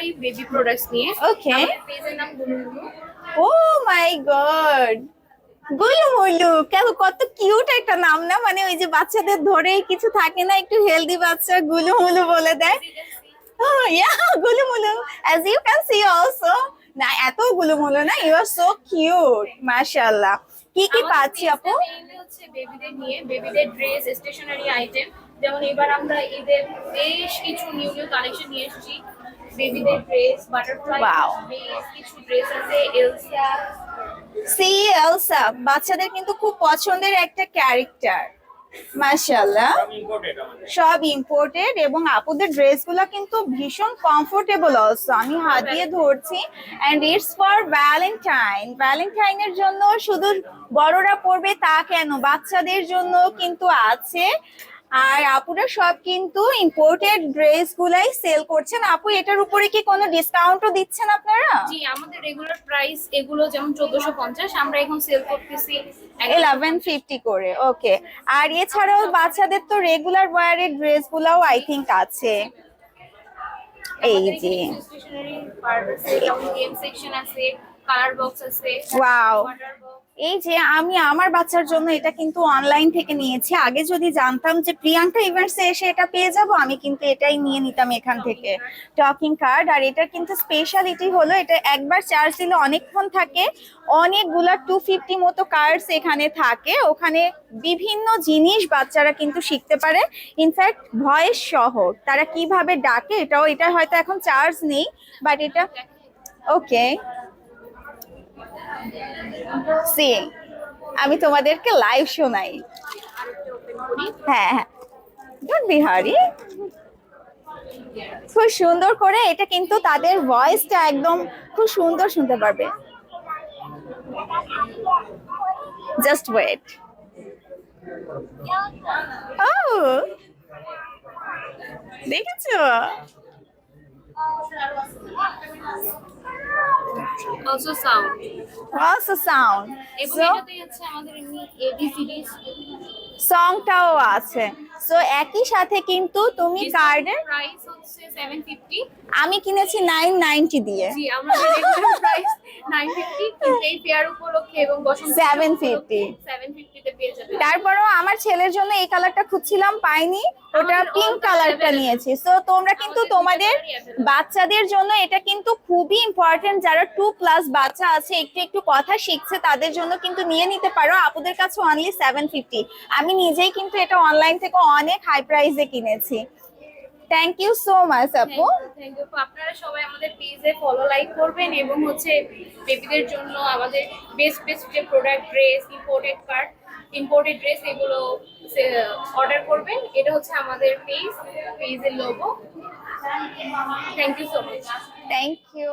পুরোটাই baby products নিয়ে। Okay. পেজের নাম গুলুগুলু ও মাই গড গুলু মুলু কেন কত কিউট একটা নাম না? মানে ওই যে বাচ্চাদের ধরেই কিছু থাকে না একটু হেলদি বাচ্চা গুলু মুলু বলে দেয়। Oh, yeah, গুলু মুলু as you can see also না এত গুলু মুলু না ইউ আর সো কিউট মাশাআল্লাহ। কি কি পাচ্ছি আপু? হচ্ছে বেবিদের নিয়ে বেবিদের ড্রেস স্টেশনারি আইটেম যেমন এবার আমরা ঈদের বেশ কিছু নিউ নিউ কালেকশন নিয়ে এসেছি। বেবিদের ড্রেস বাটারফ্লাই Wow. কিছু ড্রেস আছে এলসা সি এলসা বাচ্চাদের কিন্তু খুব পছন্দের একটা ক্যারেক্টার মাশাআল্লাহ। সব ইম্পোর্টেড এবং আপুদের ড্রেসগুলো কিন্তু ভীষণ কমফোর্টেবল অলসো আমি হাত দিয়ে ধরছি। এন্ড ইটস ফর ভ্যালেন্টাইন ভ্যালেন্টাইনের জন্য শুধু বড়রা পরবে তা কেন? বাচ্চাদের জন্য কিন্তু আছে। আর আপুরা সব কিন্তু ইম্পোর্টেড ড্রেস গুলাই সেল করছেন। আপু এটার উপরে কি কোনো ডিসকাউন্টও দিচ্ছেন আপনারা? জি আমাদের রেগুলার প্রাইস এগুলো যেমন চোদ্দশো পঞ্চাশ আমরা এখন সেল করতেছি ইলেভেন ফিফটি করে ওকে আর এছাড়াও বাচ্চাদের তো রেগুলার ওয়ারের ড্রেস গুলাও আই থিঙ্ক আছে। এই যে। স্টেশনারি পার্ট আছে গেম সেকশন আছে কালার বক্স আছে Wow. এই যে আমি আমার বাচ্চার জন্য এটা কিন্তু অনলাইন থেকে নিয়েছি। আগে যদি জানতাম যে প্রিয়াঙ্কা ইভেন্টসে এসে এটা পেয়ে যাব, আমি কিন্তু এটাই নিয়ে নিতাম এখান থেকে। টকিং কার্ড আর এটার কিন্তু স্পেশালিটি হলো, এটা একবার চার্জ দিলে অনেকক্ষণ থাকে। অনেকগুলা টু ফিফটি মতো কার্ডস এখানে থাকে। ওখানে বিভিন্ন জিনিস বাচ্চারা কিন্তু শিখতে পারে। ইনফ্যাক্ট ভয়েস সহ। তারা কীভাবে ডাকে, এটাও, এটা হয়তো এখন চার্জ নেই বাট এটা ওকে সি আমি তোমাদেরকে লাইভ শোনাই। হ্যাঁ হ্যাঁ। ডোন্ট বি হারি খুব সুন্দর করে এটা কিন্তু তাদের ভয়েসটা একদম খুব সুন্দর শুনতে পারবে। জাস্ট ওয়েট ও দেখেছ? Also sound. Also সাউন্ড এবং এটাতেই হচ্ছে আমাদের এমনি এবিসিডি সংটাও আছে। সো একই সাথে কিন্তু তুমি কার্ডের প্রাইস হচ্ছে 750 আমি কিনেছি নাইন নাইনটি দিয়ে। জি আমাদের রেগুলার প্রাইস 950 কিন্তু এই ফেয়ার উপলক্ষে এবং বসন্ত 750 750 তে পেয়ে যাবেন তারপরেও আমার ছেলের জন্য এই কালারটা খুঁজছিলাম পাইনি। ওটা পিঙ্ক কালারটা। নিয়েছি। সো তোমরা কিন্তু তোমাদের বাচ্চাদের জন্য এটা কিন্তু খুবই ইম্পর্টেন্ট যারা টু প্লাস বাচ্চা আছে একটু একটু কথা শিখছে তাদের জন্য কিন্তু নিয়ে নিতে পারো। আপুদের কাছে অনলি সেভেন ফিফটি আমি নিজেই কিন্তু এটা অনলাইন থেকে অনেক হাই প্রাইসে কিনেছি। থ্যাংক ইউ সো মাচ আপু। থ্যাংক ইউ আপনারা সবাই আমাদের পেজে ফলো লাইক করবেন এবং হচ্ছে বেবিদের জন্য আমাদের বেস্ট বেস্ট যে product dress imported card imported dress এগুলো অর্ডার করবেন। এটা হচ্ছে আমাদের পেজ পেজের logo thank you so much thank you